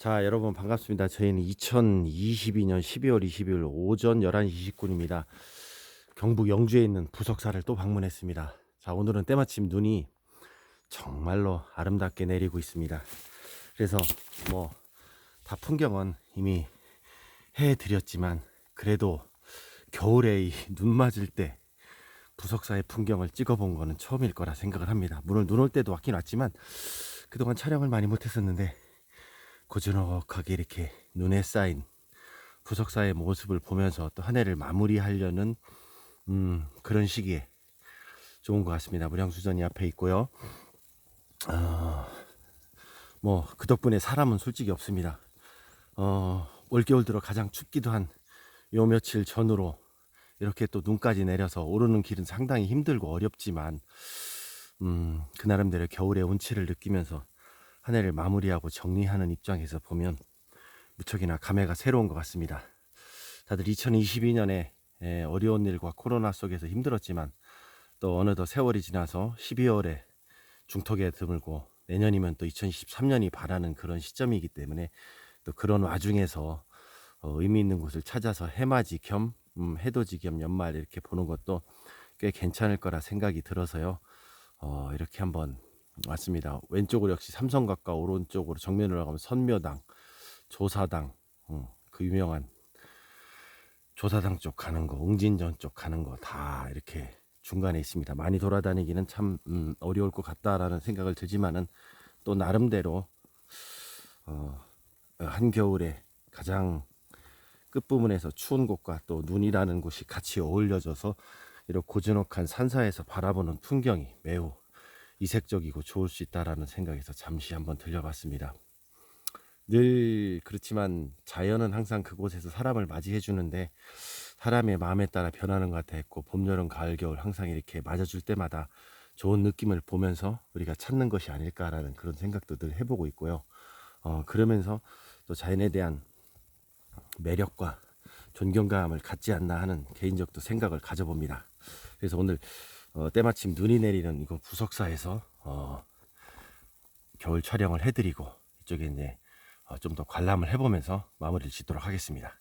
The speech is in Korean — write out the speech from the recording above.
자, 여러분 반갑습니다. 저희는 2022년 12월 20일 오전 11시 20분입니다. 경북 영주에 있는 부석사를 또 방문했습니다. 자, 오늘은 때마침 눈이 정말로 아름답게 내리고 있습니다. 그래서 뭐 다 풍경은 이미 해 드렸지만 그래도 겨울에 이 눈 맞을 때 부석사의 풍경을 찍어본 거는 처음일 거라 생각을 합니다. 물론 눈 올 때도 왔긴 왔지만 그동안 촬영을 많이 못했었는데 고즈넉하게 이렇게 눈에 쌓인 부석사의 모습을 보면서 또 한 해를 마무리하려는 음, 그런 시기에 좋은 것 같습니다. 무량수전이 앞에 있고요. 어, 뭐그 덕분에 사람은 솔직히 없습니다. 어, 올겨울 들어 가장 춥기도 한 요 며칠 전으로 이렇게 또 눈까지 내려서 오르는 길은 상당히 힘들고 어렵지만 음, 그 나름대로 겨울의 운치를 느끼면서 한 해를 마무리하고 정리하는 입장에서 보면 무척이나 감회가 새로운 것 같습니다. 다들 2022년에 어려운 일과 코로나 속에서 힘들었지만 또 어느덧 세월이 지나서 12월에 중턱에 드물고 내년이면 또 2023년이 바라는 그런 시점이기 때문에 또 그런 와중에서 어, 의미 있는 곳을 찾아서 해맞이 겸 음, 해돋이 겸 연말 이렇게 보는 것도 꽤 괜찮을 거라 생각이 들어서요. 어, 이렇게 한번 왔습니다. 왼쪽으로 역시 삼성각과 오른쪽으로 정면으로 가면 선묘당, 조사당, 음, 그 유명한 조사당 쪽 가는 거, 웅진전 쪽 가는 거 다 이렇게 중간에 있습니다. 많이 돌아다니기는 참 음, 어려울 것 같다라는 생각을 들지만은 또 나름대로 어, 한겨울에 가장 끝부분에서 추운 곳과 또 눈이라는 곳이 같이 어울려져서 이렇게 고즈넉한 산사에서 바라보는 풍경이 매우 이색적이고 좋을 수 있다라는 생각에서 잠시 한번 들려봤습니다. 늘 그렇지만 자연은 항상 그곳에서 사람을 맞이해 주는데 사람의 마음에 따라 변하는 것 같았고 봄, 여름, 가을, 겨울 항상 이렇게 맞아줄 때마다 좋은 느낌을 보면서 우리가 찾는 것이 아닐까라는 그런 생각도 늘 해보고 있고요. 어, 그러면서 또 자연에 대한 매력과 존경감을 갖지 않나 하는 개인적 또 생각을 가져봅니다. 그래서 오늘 어, 때마침 눈이 내리는 이곳 부석사에서 어, 겨울 촬영을 해드리고 이쪽에 이제 어, 좀 더 관람을 해보면서 마무리를 짓도록 하겠습니다.